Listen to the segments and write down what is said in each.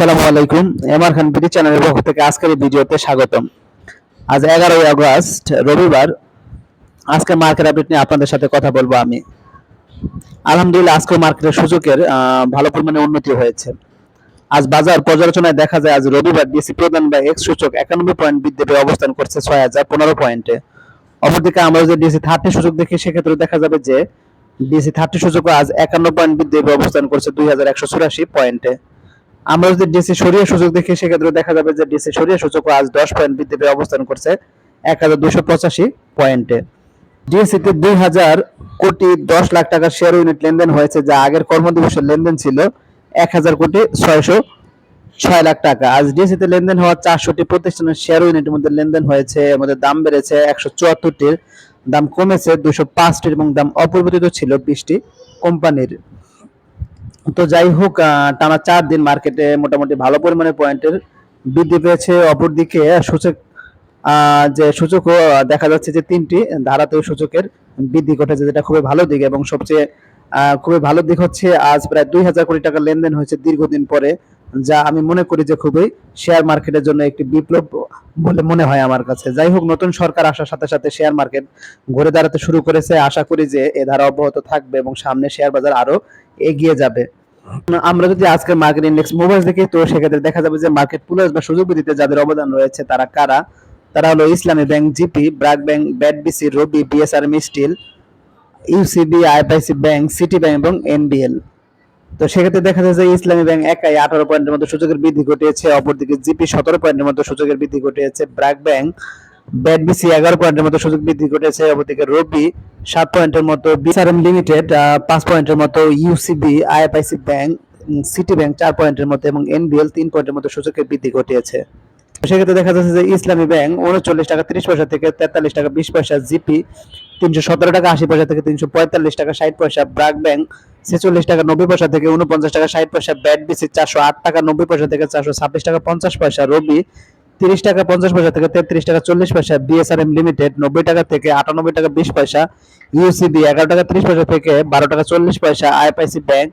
আসসালামু আলাইকুম, এমআর খান বিডি চ্যানেলের পক্ষ থেকে আজকের ভিডিওতে স্বাগতম। আজ এগারোই আগস্ট, রবিবার। আজকে মার্কেট আপডেট নিয়ে আপনাদের সাথে কথা বলব আমি। আলহামদুলিল্লাহ আজকে মার্কেটের সূচকের ভালো পরিমাণে উন্নতি হয়েছে। আজ বাজার পর্যালোচনায় দেখা যায়, আজ রবিবার ডিসি প্রধান বা এক্স সূচক একানব্বই পয়েন্ট বৃদ্ধি পেয়ে অবস্থান করছে ছয় হাজার পনেরো পয়েন্টে। অপরদিকে আমরা যদি ডিসি থার্টি সূচক দেখি, সেক্ষেত্রে দেখা যাবে যে ডিসি থার্টি সূচক আজ একান্ন পয়েন্ট বৃদ্ধি পেয়ে অবস্থান করছে দুই হাজার একশো চুরাশি পয়েন্টে। আমরা যদি ডিসি সরিয়ে সূচক দেখি, সেক্ষেত্রে দেখা যাবে যে ডিসি সরিয়ে সূচক আজ দশ পয়েন্ট বৃদ্ধি পেয়ে অবস্থান করছে এক হাজার দুশো পঁচাশি পয়েন্টে ডিএসসিতে দুই হাজার কোটি দশ লাখ টাকার শেয়ার ইউনিট লেনদেন হয়েছে, যা আগের কর্মদিবসের লেনদেন ছিল এক হাজার কোটি ছয়শো ছয় লাখ টাকা। আজ ডিএসসিতে লেনদেন হওয়া চারশোটি প্রতিষ্ঠানের শেয়ার ইউনিটের মধ্যে লেনদেন হয়েছে, এর মধ্যে দাম বেড়েছে একশো চুয়াত্তরটির। দাম কমেছে দুশো পাঁচটির এবং দাম অপরিবর্তিত ছিল বিশটি কোম্পানির। তো যাই হোক টানা চার দিন মার্কেটে মোটামুটি ভালো পরিমাণে পয়েন্টের বৃদ্ধি পেয়েছে অপরদিকে সূচক যে সূচকও দেখা যাচ্ছে যে তিনটি ধারাতে সূচকের বৃদ্ধি ঘটেছে, যেটা খুবই ভালো দিক এবং সবচেয়ে খুবই ভালো দিক হচ্ছে আজ প্রায় দুই হাজার কোটি টাকা লেনদেন হয়েছে দীর্ঘদিন পরে। যা আমি মনে করি যে খুবই শেয়ার মার্কেটের জন্য একটি বিপ্লব বলে মনে হয় আমার কাছে। যাই হোক, নতুন সরকার আসার সাথে সাথে শেয়ার মার্কেট ঘুরে দাঁড়াতে শুরু করেছে। আশা করি যে এ ধারা অব্যাহত থাকবে এবং সামনে শেয়ার বাজার আরও এগিয়ে যাবে। আমরা যদি আজকের মার্কেট ইন্ডেক্স মুভার্স দেখি, তো সেক্ষেত্রে দেখা যাবে যে মার্কেট পুলার্স বা সুযোগ বৃদ্ধিতে যাদের অবদান রয়েছে, তারা কারা? তারা হলো Islami bank GP BRAC bank BATBC Robi BSRM steel UCB IPIC bank City bank এবং এনবিএল তো সেক্ষেত্রে দেখা যাচ্ছে যে ইসলামী ব্যাংক একাই আঠারো পয়েন্টের মতো সূচকের বৃদ্ধি ঘটিয়েছে, অপরদিকে জিপি সতেরো পয়েন্টের মতো সূচকের বৃদ্ধি ঘটিয়েছে ব্র্যাক ব্যাংক ব্যাডবিসি এগারো পয়েন্টের মতো সূচক বৃদ্ধি ঘটেছে অপরদিকে রবি সাত পয়েন্টের মতো বিএসআরএম লিমিটেড পাঁচ পয়েন্টের মতো, UCB, IFIC bank City bank চার পয়েন্টের মতো এবং এনবিএল তিন পয়েন্টের মতো সূচকের বৃদ্ধি ঘটিয়েছে। সেক্ষেত্রে দেখা যাচ্ছে যে ইসলামী ব্যাংক উনচল্লিশ টাকা তিরিশ পয়সা থেকে তেতাল্লিশ টাকা বিশ পয়সা, জিপি তিনশো সতেরো টাকা আশি পয়সা থেকে তিনশো পঁয়তাল্লিশ টাকা ষাট পয়সা, ব্রাক ব্যাংক ছেচল্লিশ টাকা নব্বই পয়সা থেকে উনপঞ্চাশ টাকা, ষাট পয়সা ব্যাট বিসি চারশো আট টাকা নব্বই পয়সা থেকে চারশো ছাব্বিশ টাকা, পঞ্চাশ পয়সা রবি, তিরিশ টাকা, পঞ্চাশ পয়সা থেকে তেত্রিশ টাকা, চল্লিশ পয়সা বিএসআরএম লিমিটেড নব্বই টাকা থেকে আটানব্বই টাকা, বিশ পয়সা ইউসিবি, এগারো টাকা, ত্রিশ পয়সা থেকে বারো টাকা, চল্লিশ পয়সা আইএফআইসি ব্যাংক,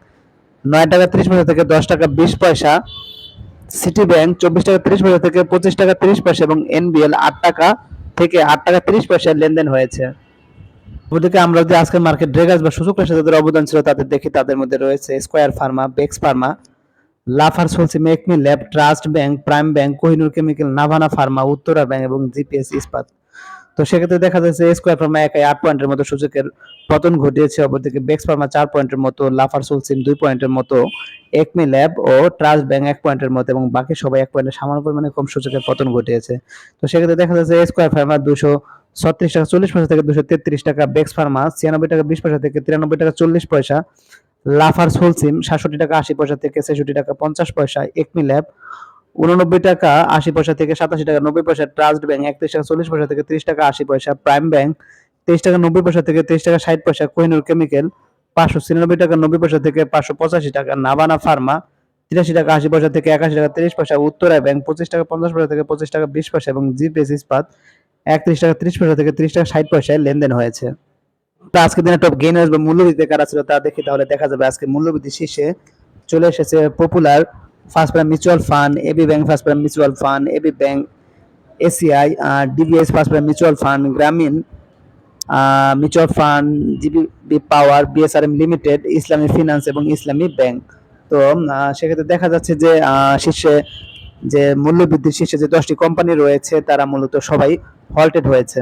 নয় টাকা, ত্রিশ পয়সা থেকে দশ টাকা, বিশ পয়সা সিটি ব্যাংক, চব্বিশ টাকা, তিরিশ পয়সা থেকে পঁচিশ টাকা, তিরিশ পয়সা এবং এনবিএল আট টাকা থেকে আট টাকা, তিরিশ পয়সা লেনদেন হয়েছে। ওদিকে আমরা যদি আজকে মার্কেট ড্রেগার্স বা সুযোগ রাশি যাদের অবদান ছিল তাদের দেখি, তাদের মধ্যে রয়েছে স্কোয়ার ফার্মা বেক্স ফার্মা লাফার সোলসি মেকমি lab trust bank prime bank Kohinoor chemical Navana pharma Uttara bank এবং জিপিএস ইস্পাত তো সেক্ষেত্রে দেখা যাচ্ছে স্কোয়ার ফার্মা একাই আট পয়েন্টের মতো সূচকের পতন ঘটিয়েছে, অপরদিকে বেক্স ফার্মা চার পয়েন্টের মতো লাফার সোলসিম দুই পয়েন্টের মতো একমি ল্যাব ও ট্রাস্ট ব্যাংক এক পয়েন্টের মতো এবং বাকি সবাই এক পয়েন্টের সামান্য পরিমাণে কম সূচকের পতন ঘটিয়েছে। তো সেক্ষেত্রে দেখা যাচ্ছে স্কোয়ার ফার্মা দুশো ছত্রিশ টাকা চল্লিশ পয়সা থেকে দুশো তেত্রিশ টাকা বেক্স ফার্মা ছিয়ানব্বই টাকা বিশ পয়সা থেকে তিরানব্বই টাকা চল্লিশ পয়সা। লাফার সোলসিম সাতষট্টি টাকা আশি পয়সা থেকে ছেষট্টি টাকা পঞ্চাশ পয়সা। একমি ল্যাব উননব্বই টাকা আশি পয়সা থেকে সাতাশি টাকা নব্বই পয়সা। ট্রাস্ট ব্যাংক একত্রিশ টাকা চল্লিশ পয়সা থেকে ত্রিশ টাকা আশি পয়সা। প্রাইম ব্যাংক তেইশ টাকা নব্বই পয়সা থেকে তেইশ টাকা ষাট পয়সা। কোহিনুর কেমিক্যাল পাঁচশো ছিয়ানব্বই টাকা নব্বই পয়সা থেকে পাঁচশো পঁচাশি টাকা। নাবানা ফার্মা তিরাশি টাকা আশি পয়সা থেকে একাশি টাকা তিরিশ পয়সা। উত্তরা ব্যাংক পঁচিশ টাকা পঞ্চাশ পয়সা থেকে পঁচিশ টাকা বিশ পয়সা এবং জিপিএস ইস্পাত একত্রিশ টাকা ত্রিশ পয়সা থেকে ত্রিশ টাকা ষাট পয়সায় লেনদেন হয়েছে। তো আজকে দিনে টপ গেইনার্স বা মূল্যবৃদ্ধি কারা ছিল তা দেখি তাহলে দেখা যাবে। আজকে মূল্যবৃদ্ধি শীর্ষে চলে এসেছে popular first prime mutual fund AB bank first prime mutual fund AB bank ACI আর DBS first prime mutual fund Grameen mutual fund GB power BSRM limited Islami finance এবং ইসলামী ব্যাংক তো সেক্ষেত্রে দেখা যাচ্ছে যে শীর্ষে যে মূল্যবৃদ্ধির শীর্ষে যে দশটি কোম্পানি রয়েছে, তারা মূলত সবাই হল্টেড হয়েছে।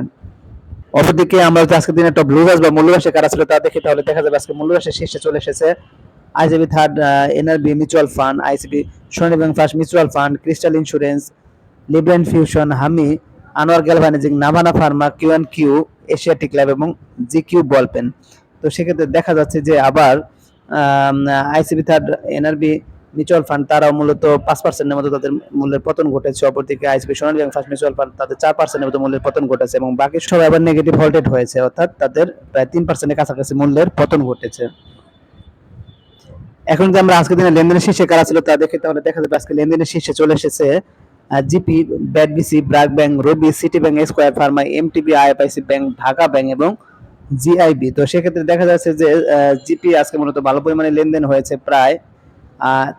অপরদিকে আমরা যদি আজকের দিনে টপ লুজার্স বা মূল্যরাশি কারা ছিল তা দেখি, তাহলে দেখা যাবে আজকে মূল্যরাশি শীর্ষে চলে এসেছে ICB third NRB mutual fund ICB Sonali bank first mutual fund crystal insurance লিব্রেন fusion হামি Anwar galvanising Navana pharma Q and Q Asiatic lab এবং জি কিউ বল পেন তো সেক্ষেত্রে দেখা যাচ্ছে যে আবার ICB third NRB mutual fund তারাও মূলত পাঁচ পার্সেন্টের মতো তাদের মূল্যের পতন ঘটেছে। অপরদিকে ICB Sonali bank first mutual fund তাদের চার পার্সেন্টের মতো মূল্যের পতন ঘটেছে এবং বাকি সবাই আবার নেগেটিভ হল্টেড হয়েছে, অর্থাৎ তাদের প্রায় তিন পার্সেন্টের কাছাকাছি মূল্যের পতন ঘটেছে। এখন যে আমরা আজকের দিনে লেনদেনের শীর্ষে কারা ছিল তা দেখে তাহলে দেখা যাবে আজকে লেনদেনের শীর্ষে চলে এসেছে GP BATBC BRAC bank Robi City bank Square pharma MTB IFIC bank Dhaka bank এবং জিআইবি তো সেক্ষেত্রে দেখা যাচ্ছে যে জিপি আজকে মূলত ভালো পরিমাণে লেনদেন হয়েছে প্রায়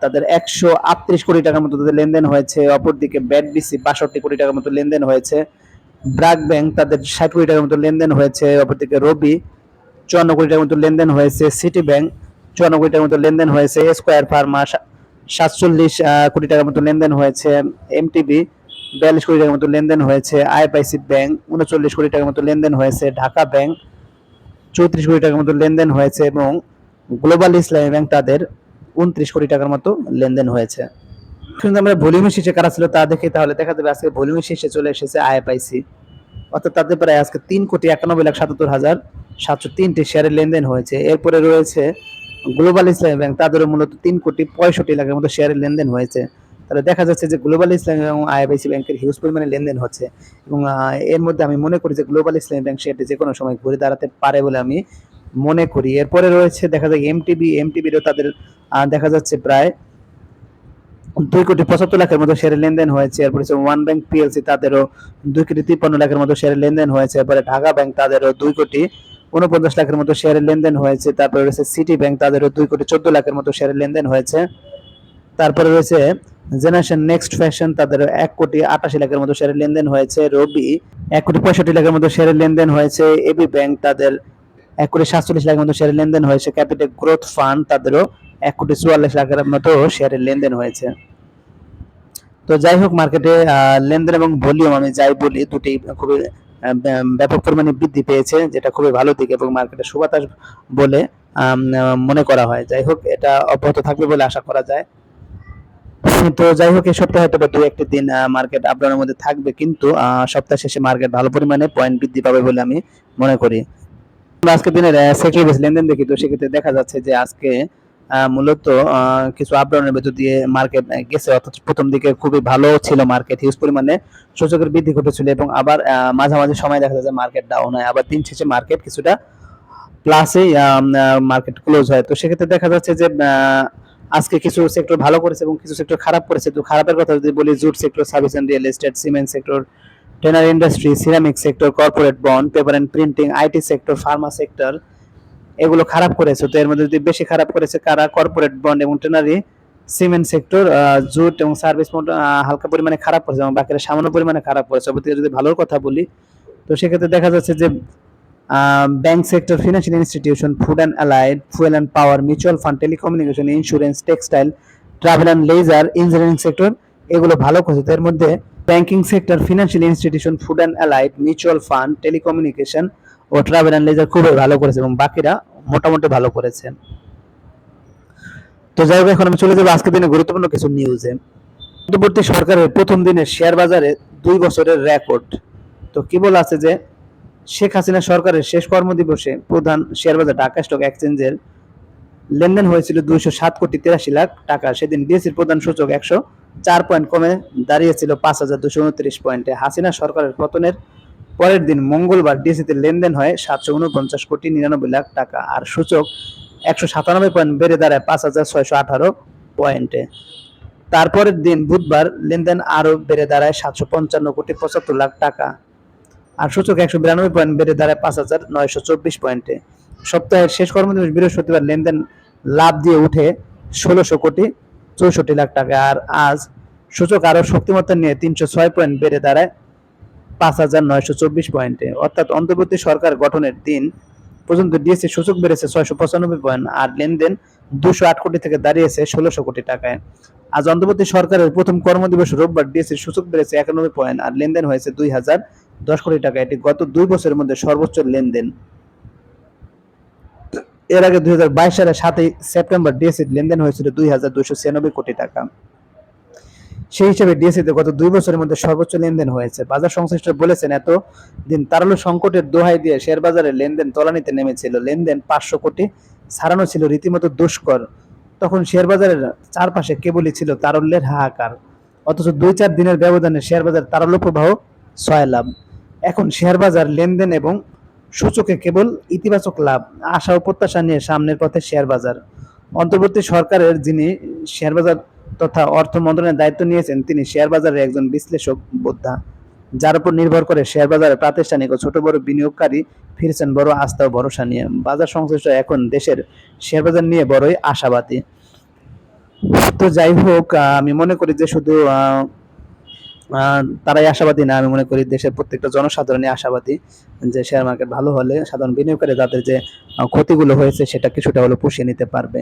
তাদের একশো আটত্রিশ কোটি টাকার মতো তাদের লেনদেন হয়েছে, অপরদিকে ব্যাট বিসি বাষট্টি কোটি টাকার মতো লেনদেন হয়েছে ব্র্যাক ব্যাংক তাদের ষাট কোটি টাকার মতো লেনদেন হয়েছে, অপরদিকে রবি চুয়ান্ন কোটি টাকার মতো লেনদেন হয়েছে, সিটি ব্যাংক চুয়ান্ন কোটি টাকার মতো লেনদেন হয়েছে, স্কোয়ার ফার্মা সাতচল্লিশ কোটি টাকার মতো লেনদেন হয়েছে, এমটিবি বিয়াল্লিশ কোটি টাকার মতো লেনদেন হয়েছে, আইএফআইসি ব্যাংক উনচল্লিশ কোটি টাকার মতো লেনদেন হয়েছে, ঢাকা ব্যাংক চৌত্রিশ কোটি টাকার মতো লেনদেন হয়েছে এবং গ্লোবাল ইসলামী ব্যাংক তাদের উনত্রিশ কোটি টাকার মতো লেনদেন হয়েছে। কিন্তু আমরা ভলিউমের শীর্ষে কারা ছিল তা দেখি তাহলে দেখা যাবে আজকে ভলিউমের শীর্ষে চলে এসেছে আইএফআইসি। অর্থাৎ তাদের প্রায় আজকে তিন কোটি একানব্বই লাখ সাতাত্তর হাজার সাতশো তিনটি শেয়ারের লেনদেন হয়েছে। এরপরে রয়েছে গ্লোবাল ইসলামী ব্যাংক তাদেরও মূলত তিন কোটি পঁয়ষট্টি লাখের মতো শেয়ারের লেনদেন হয়েছে। তাহলে দেখা যাচ্ছে যে গ্লোবাল ইসলামী এবং আইএফআইসি ব্যাংকের হিউজ পরিমাণে লেনদেন হচ্ছে এবং এর মধ্যে আমি মনে করি যে গ্লোবাল ইসলামী ব্যাংক শেয়ারটি যে কোনো সময় ঘুরে দাঁড়াতে পারে বলে আমি মনে করি। এরপরে রয়েছে দেখা যায় এমটিবি এমটিবিরও তাদের দেখা যাচ্ছে প্রায় দুই কোটি পঁচাত্তর লাখের মতো শেয়ারের লেনদেন হয়েছে। এরপরে ওয়ান ব্যাংক পিএলসি তাদেরও দুই কোটি তিপ্পান্ন লাখের মতো শেয়ারের লেনদেন হয়েছে। এরপরে ঢাকা ব্যাংক তাদেরও দুই কোটি উনপঞ্চাশ লাখের মতো শেয়ারের লেনদেন হয়েছে। তারপরে রয়েছে সিটি ব্যাংক তাদেরও দুই কোটি চোদ্দ লাখের মতো শেয়ারের লেনদেন হয়েছে। তারপরে রয়েছে জেনারেশন নেক্সট ফ্যাশন তাদের এক কোটি আটাশি লাখের মতো শেয়ারের লেনদেন হয়েছে। রবি এক কোটি পঁয়ষট্টি লাখের মতো শেয়ারের লেনদেন হয়েছে। এবি ব্যাংক তাদের এক কোটি সাতচল্লিশ লাখের মতো শেয়ারের লেনদেন হয়েছে। ক্যাপিটাল গ্রোথ ফান্ড তাদেরও এক কোটি চুয়াল্লিশ লাখের মতো শেয়ারের লেনদেন হয়েছে। তো যাই হোক মার্কেটে লেনদেন এবং ভলিউম আমি যাই বলি দুটি খুবই ব্যাপক পরিমাণে বৃদ্ধি পেয়েছে, যেটা খুবই ভালো দিক এবং মার্কেটে সুবাতাস বলে মনে করা হয়। যাই হোক, এটা অব্যাহত থাকবে বলে আশা করা যায়। তো যাই হোক, এই সপ্তাহে হয়তো বা দু একটি দিন মার্কেট আপডাউনের মধ্যে থাকবে, কিন্তু সপ্তাহ শেষে মার্কেট ভালো পরিমাণে পয়েন্ট বৃদ্ধি পাবে বলে আমি মনে করি। আজকে দিনের সেক্রিফাইস লেনদেন দেখি, তো সেক্ষেত্রে দেখা যাচ্ছে যে আজকে মূলত কিছু আপডাউনের ভেতর দিয়ে মার্কেট গেছে। অর্থাৎ প্রথম দিকে খুবই ভালো ছিল মার্কেট হিউজ পরিমাণে সূচকের বৃদ্ধি ঘটেছিল এবং আবার মাঝামাঝি সময় দেখা যায় যে মার্কেট ডাউন হয়। আবার দিন শেষে মার্কেট কিছুটা প্লাসে মার্কেট ক্লোজ হয়। তো সেক্ষেত্রে দেখা যাচ্ছে যে আজকে কিছু সেক্টর ভালো করেছে এবং কিছু সেক্টর খারাপ করেছে। তো খারাপের কথা যদি বলি, jute sector service and real estate cement sector tannery industry ceramic sector corporate bond paper and printing IT sector pharma sector এগুলো খারাপ করেছে। তো এর মধ্যে যদি বেশি খারাপ করেছে কারা? কর্পোরেট বন্ড এবং টেনারি সিমেন্ট সেক্টর জুট এবং সার্ভিস হালকা পরিমাণে খারাপ করেছে এবং বাকিরা সামান্য পরিমাণে খারাপ করেছে। অপরদিকে যদি ভালোর কথা বলি, তো সেক্ষেত্রে দেখা যাচ্ছে যে bank sector financial institution food and allied fuel and power mutual fund telecommunication insurance textile travel and leisure engineering sector এগুলো ভালো করেছে। এর মধ্যে banking sector financial institution food and allied mutual fund telecommunication O travel and leisure খুবই ভালো করেছে এবং বাকিরা মোটামুটি ভালো করেছে। তো যাই হোক, এখন আমি চলে যাব আজকের দিনে গুরুত্বপূর্ণ কিছু নিউজে অন্তর্বর্তী সরকারের প্রথম দিনে শেয়ার বাজারে দুই বছরের রেকর্ড তো কি বলা আছে যে, শেখ হাসিনা সরকারের শেষ কর্মদিবসে প্রধান শেয়ার বাজার ঢাকা স্টক এক্সচেঞ্জের লেনদেন হয়েছিল দুইশো সাত কোটি তিরাশি লাখ টাকা। সেদিন ডিএসির প্রধান সূচক একশো চার পয়েন্ট কমে দাঁড়িয়েছিল পাঁচ হাজার দুশো উনত্রিশ পয়েন্টে হাসিনা সরকারের পতনের পরের দিন মঙ্গলবার ডিএসিতে লেনদেন হয় সাতশো উনপঞ্চাশ কোটি নিরানব্বই লাখ টাকা, আর সূচক একশো সাতানব্বই পয়েন্ট বেড়ে দাঁড়ায় পাঁচ হাজার ছয়শো আঠারো পয়েন্টে তারপরের দিন বুধবার লেনদেন আরও বেড়ে দাঁড়ায় সাতশো পঞ্চান্ন কোটি পঁচাত্তর লাখ টাকা, আর সূচক একশো বিরানব্বই পয়েন্ট বেড়ে দাঁড়ায় পাঁচ হাজার নয়শো চব্বিশ পয়েন্টে সপ্তাহের শেষ কর্মদিবস বৃহস্পতিবার লেনদেন লাভ দিয়ে উঠে ষোলোশো কোটি চৌষট্টি লাখ টাকা। আর আজ সূচক আরও শক্তিমত্তা নিয়ে তিনশো ছয় পয়েন্ট বেড়ে দাঁড়ায় পাঁচ হাজার নয়শো চব্বিশ পয়েন্টে অর্থাৎ অন্তর্বর্তী সরকার গঠনের দিন পর্যন্ত ডিএসসি সূচক বেড়েছে ছয়শো পঁচানব্বই পয়েন্ট আর লেনদেন দুশো আট কোটি থেকে দাঁড়িয়েছে ষোলোশো কোটি টাকায়। আজ অন্তর্বর্তী সরকারের প্রথম কর্মদিবস রোববার ডিএসসির সূচক বেড়েছে একানব্বই পয়েন্ট আর লেনদেন হয়েছে দুই হাজার দশ কোটি টাকা। এটি গত দুই বছরের মধ্যে সর্বোচ্চ লেনদেন। এর আগে দুই সালের সাতই সেপ্টেম্বর ডিএসসির লেনদেন হয়েছিল দুই হাজার দুইশো ছিয়ানব্বই কোটি টাকা। সেই হিসেবে ডিএসসিতে গত দুই বছরের মধ্যে সর্বোচ্চ লেনদেন হয়েছে। বাজার সংশ্লিষ্ট বলেছেন এত দিন তারালো সংকটের দোহাই দিয়ে শেয়ার বাজারে লেনদেন তলানিতে নেমেছিল। লেনদেন পাঁচশো কোটি, ছাড়ানো ছিল রীতিমতো দুষ্কর। তখন শেয়ার বাজারের চারপাশে কেবলই ছিল তারল্যের হাহাকার। অথচ দুই চার দিনের ব্যবধানে শেয়ার বাজার তারল্য প্রবাহ ছয় লাভ। এখন শেয়ার বাজার লেনদেন এবং সূচকে কেবল ইতিবাচক লাভ, আশা ও প্রত্যাশা নিয়ে সামনের পথে শেয়ার বাজার। অন্তর্বর্তী সরকারের যিনি শেয়ার বাজার তথা অর্থ মন্ত্রণালয়ের দায়িত্ব নিয়েছেন, তিনি শেয়ার বাজারের একজন বিশ্লেষক বোদ্ধা। যার উপর নির্ভর করে শেয়ার বাজারে প্রাতিষ্ঠানিক ও ছোট বড় বিনিয়োগকারী ফিরছেন বড় আস্থা ও ভরসা নিয়ে। বাজার সংশ্লিষ্ট এখন দেশের শেয়ার বাজার নিয়ে বড়ই আশাবাদী। তো যাই হোক আমি মনে করি যে শুধু তারাই আশাবাদী না, আমি মনে করি দেশের প্রত্যেকটা জনসাধারণই আশাবাদী যে শেয়ার মার্কেট ভালো হলে সাধারণ বিনিয়োগকারী তাদের যে ক্ষতিগুলো হয়েছে সেটা কিছুটা হলো পুষিয়ে নিতে পারবে।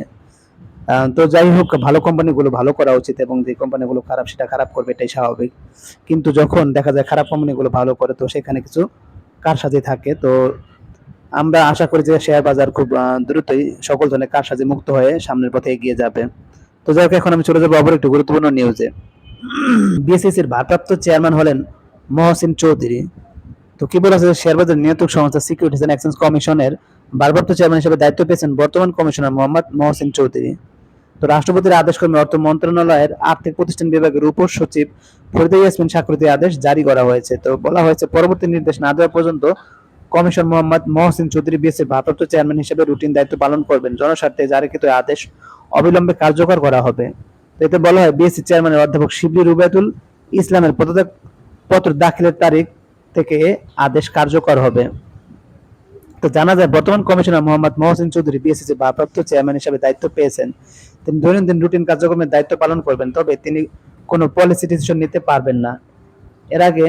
তো যাই হোক, ভালো কোম্পানিগুলো ভালো করা উচিত এবং যে কোম্পানিগুলো খারাপ সেটা খারাপ করবে এটাই স্বাভাবিক। কিন্তু যখন দেখা যায় খারাপ কোম্পানিগুলো ভালো করে, তো সেখানে কিছু কারসাজি থাকে। তো আমরা আশা করি যে শেয়ার বাজার খুব দ্রুতই সকল ধরনের কারসাজি মুক্ত হয়ে সামনের পথে এগিয়ে যাবে। তো যাই হোক, এখন আমি চলে যাব অপর একটি গুরুত্বপূর্ণ নিউজে বিএসএসির ভারপ্রাপ্ত চেয়ারম্যান হলেন মহসিন চৌধুরী। তো কি বলেছে শেয়ার বাজার নিয়ন্ত্রক সংস্থা সিকিউরিটিজ এন্ড এক্সচেঞ্জ কমিশনের ভারপ্রাপ্ত চেয়ারম্যান হিসেবে দায়িত্ব পেয়েছেন বর্তমান কমিশনার মোহাম্মদ মহসিন চৌধুরী। তো রাষ্ট্রপতির আদেশ ক্রমে অর্থ মন্ত্রণালয়ের আর্থিক প্রতিষ্ঠান বিভাগের উপ সচিব ফরিদা ইয়াসমিন স্বাক্ষরিত আদেশ জারি করা হয়েছে। তো বলা হয়েছে পরবর্তী নির্দেশ না দেওয়া পর্যন্ত কমিশন মোহাম্মদ মহসিন চৌধুরী বিএসএর ভারপ্রাপ্ত চেয়ারম্যান হিসেবে রুটিন দায়িত্ব পালন করবেন। জনস্বার্থে জারিকৃত আদেশ অবিলম্বে কার্যকর করা হবে। এতে বলা হয়, বিএসসি চেয়ারম্যানের অধ্যাপক শিবলি রুবায়তুল ইসলামের পদত্যাগ পত্র দাখিলের তারিখ থেকে আদেশ কার্যকর হবে। তো জানা যায়, বর্তমান কমিশনার মোহাম্মদ মহসিন চৌধুরী বিএসসি ভারপ্রাপ্ত চেয়ারম্যান হিসেবে দায়িত্ব পেয়েছেন। তিনি দৈনন্দিন রুটিন কার্যক্রমের দায়িত্ব পালন করবেন, তবে তিনি কোনো পলিসি ডিসিশন নিতে পারবেন না। এর আগে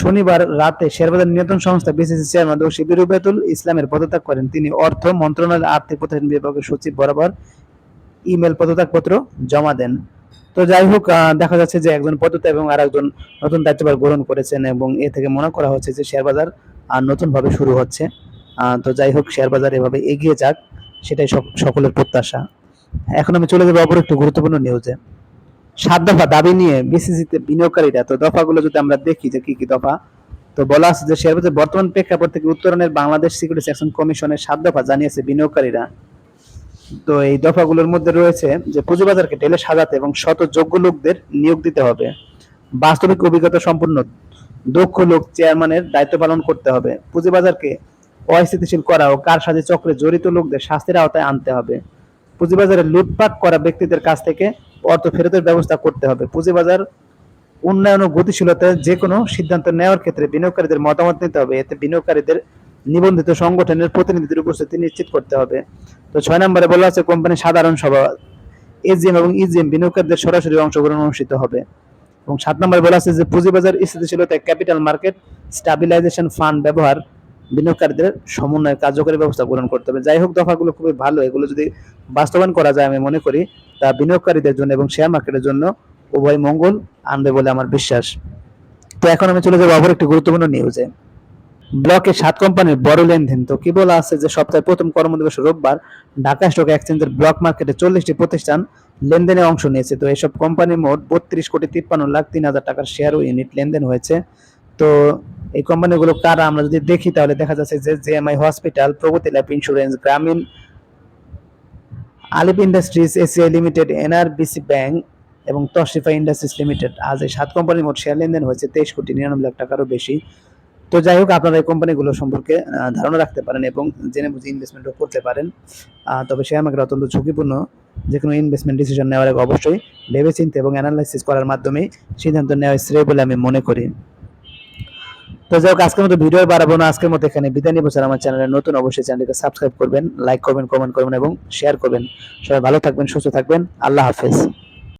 শনিবার রাতে শেয়ারবাজার নিয়ন্ত্রণ সংস্থা বিসিসি চেয়ারম্যান অধ্যাপক শিবির রুবায়তুল ইসলামের পদত্যাগ করেন। তিনি অর্থ মন্ত্রণালয়ের আর্থিক প্রতিষ্ঠান বিভাগের সচিব বরাবর ইমেল পদত্যাগপত্র জমা দেন। তো যাই হোক দেখা যাচ্ছে যে একজন পদত্যাগ এবং আরেকজন নতুন দায়িত্বভার গ্রহণ করেছেন এবং এ থেকে মনে করা হচ্ছে যে শেয়ার বাজার নতুন ভাবে শুরু হচ্ছে। তো যাই হোক, শেয়ার বাজার এভাবে এগিয়ে যাক, সেটাই সকলের প্রত্যাশা। এখন আমি চলে যাব অপর একটু গুরুত্বপূর্ণ নিউজে সাত দফা দাবি নিয়ে বিসিসিতে বিনিয়োগকারীরা, তো দফাগুলো যদি আমরা দেখি যে কি কি দফা, তো বলা আছে যে শেয়ার বাজার বর্তমান প্রেক্ষাপট থেকে উত্তরণের বাংলাদেশ সিকিউরিটি সেকশন কমিশনের সাত দফা জানিয়েছে বিনিয়োগকারীরা। তো এই দফাগুলোর মধ্যে রয়েছে যে পুঁজিবাজারকে ঢেলে সাজাতে এবং শত যোগ্য লোকদের নিয়োগ দিতে হবে। বাস্তবিক অভিজ্ঞতা সম্পন্ন দক্ষ লোক চেয়ারম্যানের দায়িত্ব পালন করতে হবে। পুঁজিবাজারকে অস্থিতিশীল করা ও কারসাজি চক্রে জড়িত লোকদের শাস্তির আওতায় আনতে হবে। পুঁজিবাজারে লুটপাট করা ব্যক্তিদের কাছ থেকে অর্থ ফেরতের ব্যবস্থা করতে হবে। পুঁজিবাজার উন্নয়ন ও গতিশীলতা যে কোনো সিদ্ধান্ত নেওয়ার ক্ষেত্রে বিনিয়োগকারীদের মতামত নিতে হবে। এতে বিনিয়োগকারীদের নিবন্ধিত সংগঠনের প্রতিনিধিদের উপস্থিতি নিশ্চিত করতে হবে। তো ছয় নম্বরে বলা আছে, কোম্পানির সাধারণ সভা, এজিএম এবং ইজিএম বিনিয়োগকারীদের সরাসরি অংশগ্রহণ অনুষ্ঠিত হবে। এবং সাত নম্বরে বলা আছে যে, পুঁজিবাজার স্থিতিশীলতায় ক্যাপিটাল মার্কেট স্টাবিলাইজেশন ফান্ড ব্যবহার বিনিয়োগকারীদের সমন্বয় কার্যকরী ব্যবস্থা গ্রহণ করতে হবে। যাই হোক, দফাগুলো খুবই ভালো। এগুলো যদি বাস্তবায়ন করা যায়, আমি মনে করি, তা বিনিয়োগকারীদের জন্য এবং শেয়ার মার্কেটের জন্য উভয় মঙ্গল আনবে বলে আমার বিশ্বাস। তো এখন আমি চলে যাব আবার একটি গুরুত্বপূর্ণ নিউজে ব্লকে সাত কোম্পানির বড় লেনদেন। তো কি বলা আছে যে সপ্তাহের প্রথম কর্মদিবস রোববার ঢাকা স্টক এক্সচেঞ্জের ব্লক মার্কেটে চল্লিশটি প্রতিষ্ঠান লেনদেনে অংশ নিয়েছে। তো এসব কোম্পানি মোট বত্রিশ কোটি তিপ্পান্ন লাখ তিন হাজার টাকার শেয়ার ও ইউনিট লেনদেন হয়েছে। তো এই কোম্পানিগুলো কারা আমরা যদি দেখি তাহলে দেখা যাচ্ছে যে JMI hospital Pragati life insurance, Grameen আলিপ industries ACI limited NRBC bank এবং তশরিফা ইন্ডাস্ট্রিজ লিমিটেড আজ এই সাত কোম্পানির মোট শেয়ার লেনদেন হয়েছে তেইশ কোটি নিরানব্বই লাখ টাকারও বেশি। তো যাই হোক, আপনারা এই কোম্পানিগুলো সম্পর্কে ধারণা রাখতে পারেন এবং জেনে বুঝে ইনভেস্টমেন্টও করতে পারেন। তবে শেয়ার মার্কেট অত্যন্ত ঝুঁকিপূর্ণ। যে কোনো ইনভেস্টমেন্ট ডিসিশন নেওয়ার আগে অবশ্যই ভেবেচিন্তে এবং অ্যানালাইসিস করার মাধ্যমেই সিদ্ধান্ত নেওয়া শ্রেয় বলে আমি মনে করি। তো যাই হোক, আজকের মতো ভিডিও বাড়াবো না। আজকের মতো এখানে বিদায় নিব। আমার চ্যানেলে নতুন, অবশ্যই চ্যানেলকে সাবস্ক্রাইব করবেন লাইক করবেন কমেন্ট করবেন এবং শেয়ার করবেন। সবাই ভালো থাকবেন, সুস্থ থাকবেন। আল্লাহ হাফেজ।